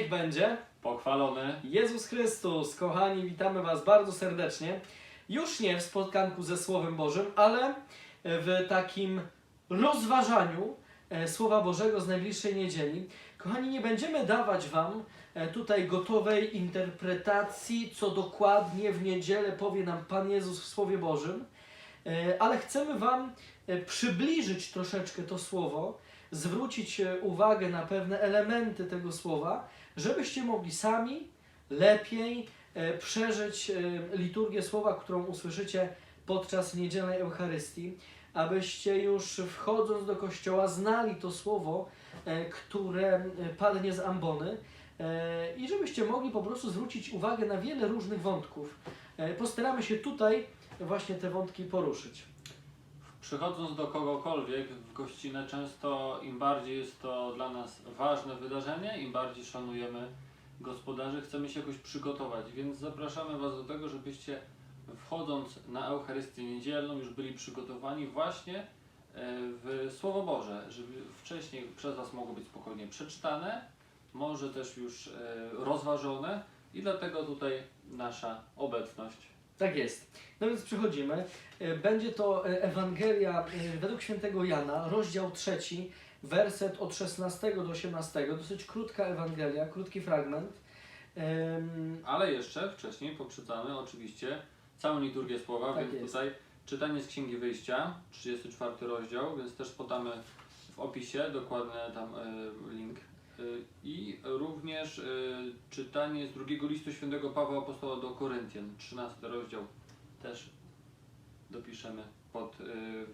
niech będzie Pochwalony. Jezus Chrystus. Kochani, witamy Was bardzo serdecznie. Już nie w spotkanku ze Słowem Bożym, ale w takim rozważaniu e, Słowa Bożego z najbliższej niedzieli. Kochani, nie będziemy dawać Wam e, tutaj gotowej interpretacji, co dokładnie w niedzielę powie nam Pan Jezus w Słowie Bożym, e, ale chcemy Wam przybliżyć troszeczkę to Słowo, zwrócić uwagę na pewne elementy tego Słowa, żebyście mogli sami lepiej e, przeżyć e, liturgię Słowa, którą usłyszycie podczas niedzielnej Eucharystii, abyście już wchodząc do kościoła znali to Słowo, e, które padnie z ambony i żebyście mogli po prostu zwrócić uwagę na wiele różnych wątków. Postaramy się tutaj właśnie te wątki poruszyć. Przychodząc do kogokolwiek w gościnę, często im bardziej jest to dla nas ważne wydarzenie, im bardziej szanujemy gospodarzy, chcemy się jakoś przygotować. Więc zapraszamy Was do tego, żebyście wchodząc na Eucharystię Niedzielną już byli przygotowani właśnie e, w Słowo Boże, żeby wcześniej przez Was mogło być spokojnie przeczytane, może też już e, rozważone i dlatego tutaj nasza obecność. Tak jest. No więc przechodzimy. E, Będzie to e, Ewangelia e, według świętego Jana, rozdział trzeci, werset od 16 do 18. Dosyć krótka Ewangelia, krótki fragment. Ale jeszcze wcześniej poprzedzamy oczywiście całą liturgię słowa, Tak więc jest. tutaj czytanie z Księgi Wyjścia, 34 rozdział, więc też podamy w opisie dokładny tam link. E, I również e, czytanie z drugiego listu świętego Pawła Apostoła do Koryntian, 13 rozdział, też dopiszemy pod e,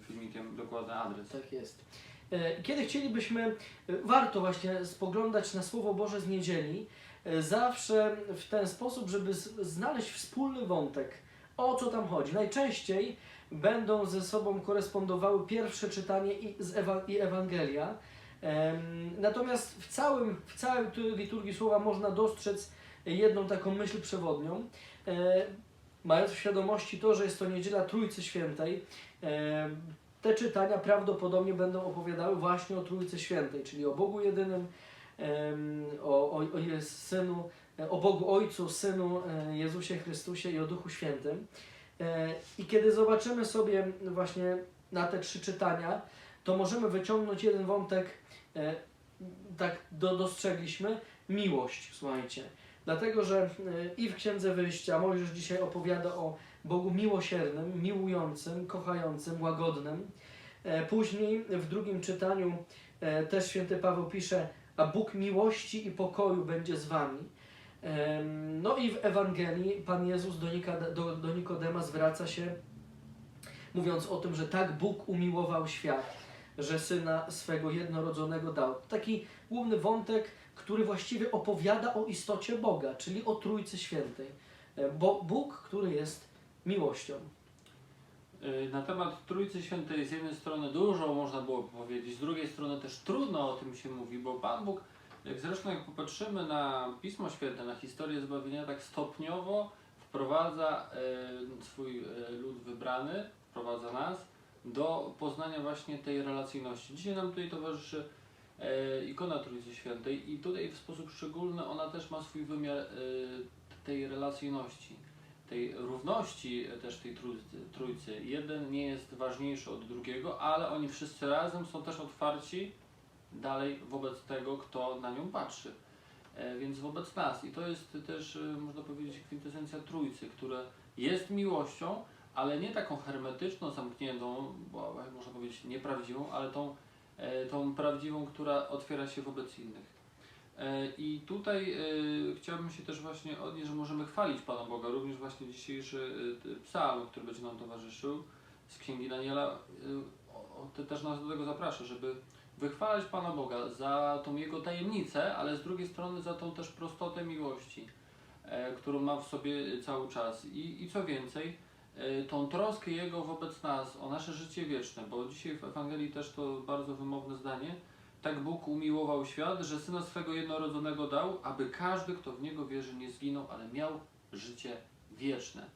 filmikiem dokładny adres. Tak jest. E, Kiedy chcielibyśmy, e, warto właśnie spoglądać na Słowo Boże z niedzieli, e, zawsze w ten sposób, żeby znaleźć wspólny wątek, o co tam chodzi. Najczęściej będą ze sobą korespondowały pierwsze czytanie i, z i Ewangelia. Natomiast w, całym, w tu liturgii Słowa można dostrzec jedną taką myśl przewodnią. E, Mając w świadomości to, że jest to niedziela Trójcy Świętej, em, te czytania prawdopodobnie będą opowiadały właśnie o Trójcy Świętej, czyli o Bogu jedynym, o, o, o Synu, e, o Bogu Ojcu, Synu, e, Jezusie Chrystusie i o Duchu Świętym. E, I kiedy zobaczymy sobie właśnie na te trzy czytania, to możemy wyciągnąć jeden wątek, e, tak do, dostrzegliśmy, miłość, słuchajcie. Dlatego, że e, i w Księdze Wyjścia Mojżesz dzisiaj opowiada o Bogu miłosiernym, miłującym, kochającym, łagodnym. E, Później w drugim czytaniu e, też święty Paweł pisze, a Bóg miłości i pokoju będzie z wami. No i w Ewangelii Pan Jezus do, Nika, do, do Nikodema zwraca się, mówiąc o tym, że tak Bóg umiłował świat, że Syna swego jednorodzonego dał. Taki główny wątek, który właściwie opowiada o istocie Boga, czyli o Trójcy Świętej. E, Bo Bóg, który jest miłością. Y, Na temat Trójcy Świętej z jednej strony dużo można było powiedzieć, z drugiej strony też trudno o tym się mówi, bo Pan Bóg, jak zresztą jak popatrzymy na Pismo Święte, na historię zbawienia, tak stopniowo wprowadza e, swój e, lud wybrany, wprowadza nas do poznania właśnie tej relacyjności. Dzisiaj nam tutaj towarzyszy e, ikona Trójcy Świętej i tutaj w sposób szczególny ona też ma swój wymiar e, tej relacyjności tej równości e, też tej trójcy. Jeden nie jest ważniejszy od drugiego, ale oni wszyscy razem są też otwarci dalej wobec tego, kto na nią patrzy. Więc wobec nas. I to jest też, można powiedzieć, kwintesencja trójcy, która jest miłością, ale nie taką hermetyczną, zamkniętą, bo można powiedzieć nieprawdziwą, ale tą, e, tą prawdziwą, która otwiera się wobec innych. E, I tutaj e, chciałbym się też właśnie odnieść, że możemy chwalić Pana Boga, również właśnie dzisiejszy psalm, który będzie nam towarzyszył z Księgi Daniela, też nas do tego zaprasza, żeby wychwalać Pana Boga za tą Jego tajemnicę, ale z drugiej strony za tą też prostotę miłości, którą ma w sobie cały czas. I, i co więcej, tą troskę Jego wobec nas, o nasze życie wieczne, bo dzisiaj w Ewangelii też to bardzo wymowne zdanie, tak Bóg umiłował świat, że Syna swego jednorodzonego dał, aby każdy, kto w Niego wierzy, nie zginął, ale miał życie wieczne.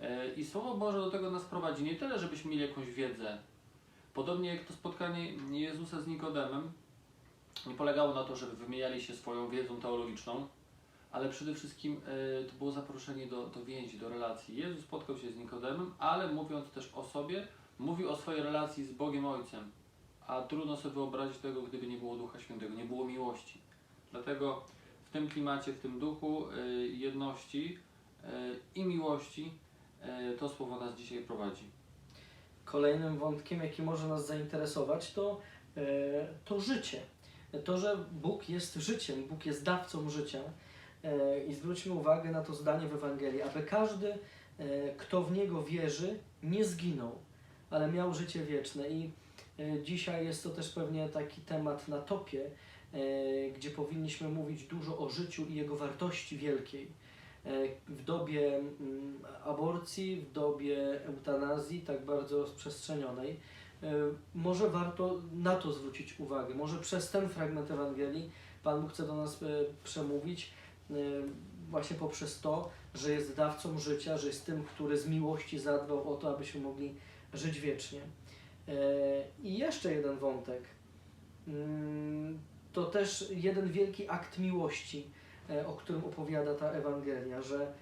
E, I Słowo Boże do tego nas prowadzi. Nie tyle, żebyśmy mieli jakąś wiedzę. Podobnie jak to spotkanie Jezusa z Nikodemem, nie polegało na to, żeby wymieniali się swoją wiedzą teologiczną, ale przede wszystkim e, to było zaproszenie do, do więzi, do relacji. Jezus spotkał się z Nikodemem, ale mówiąc też o sobie, mówił o swojej relacji z Bogiem Ojcem. A trudno sobie wyobrazić tego, gdyby nie było Ducha Świętego, nie było miłości. Dlatego w tym klimacie, w tym duchu e, jedności e, i miłości to słowo nas dzisiaj prowadzi. Kolejnym wątkiem, jaki może nas zainteresować, to, to życie. To, że Bóg jest życiem, Bóg jest dawcą życia. E, I zwróćmy uwagę na to zdanie w Ewangelii, aby każdy, e, kto w Niego wierzy, nie zginął, ale miał życie wieczne. I e, dzisiaj jest to też pewnie taki temat na topie, gdzie powinniśmy mówić dużo o życiu i jego wartości wielkiej. W dobie mm, aborcji, w dobie eutanazji, tak bardzo rozprzestrzenionej, może warto na to zwrócić uwagę. Może przez ten fragment Ewangelii Pan Bóg chce do nas przemówić właśnie poprzez to, że jest dawcą życia, że jest tym, który z miłości zadbał o to, abyśmy mogli żyć wiecznie. E, I jeszcze jeden wątek. Mm, To też jeden wielki akt miłości, o którym opowiada ta Ewangelia, że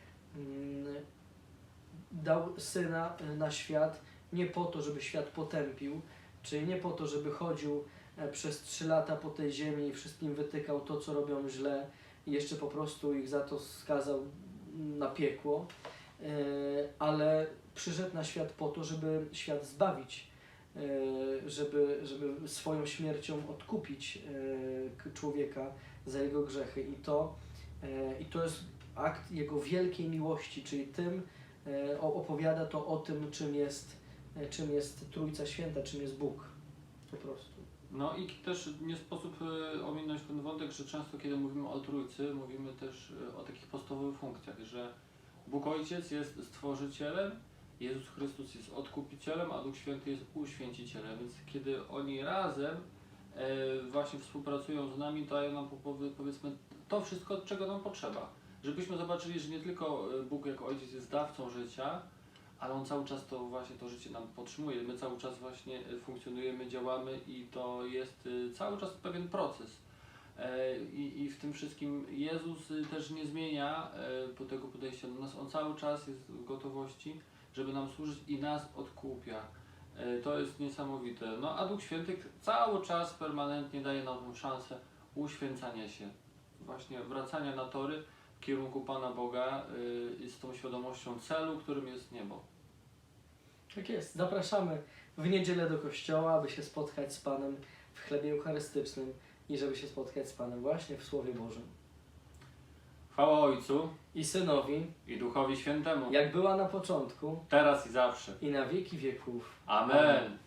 dał syna na świat nie po to, żeby świat potępił, czyli nie po to, żeby chodził przez trzy lata po tej ziemi wszystkim wytykał to, co robią źle i jeszcze po prostu ich za to skazał na piekło, e, ale przyszedł na świat po to, żeby świat zbawić, e, żeby, żeby swoją śmiercią odkupić e, człowieka za jego grzechy. I to, e, I to jest akt jego wielkiej miłości, czyli tym e, opowiada to o tym, czym jest, e, czym jest Trójca Święta, czym jest Bóg. Po prostu. No i też nie sposób e, ominąć ten wątek, że często kiedy mówimy o Trójcy, mówimy też e, o takich podstawowych funkcjach, że Bóg Ojciec jest stworzycielem, Jezus Chrystus jest odkupicielem, a Duch Święty jest uświęcicielem, więc kiedy oni razem e, właśnie współpracują z nami, dają nam po- powie- powiedzmy to wszystko, czego nam potrzeba. Żebyśmy zobaczyli, że nie tylko Bóg jako Ojciec jest dawcą życia, ale On cały czas to właśnie to życie nam podtrzymuje. My cały czas właśnie e, funkcjonujemy, działamy i to jest e, cały czas pewien proces. E, I, I w tym wszystkim Jezus e, też nie zmienia e, tego podejścia do nas. On cały czas jest w gotowości, żeby nam służyć i nas odkupia. E, To jest niesamowite. No a Duch Święty cały czas permanentnie daje nam szansę uświęcania się, właśnie wracania na tory w kierunku Pana Boga y, z tą świadomością celu, którym jest niebo. Tak jest. Zapraszamy w niedzielę do kościoła, aby się spotkać z Panem w chlebie eucharystycznym i żeby się spotkać z Panem właśnie w Słowie Bożym. Chwała Ojcu I Synowi, i Duchowi Świętemu, jak była na początku teraz i zawsze. i na wieki wieków. Amen.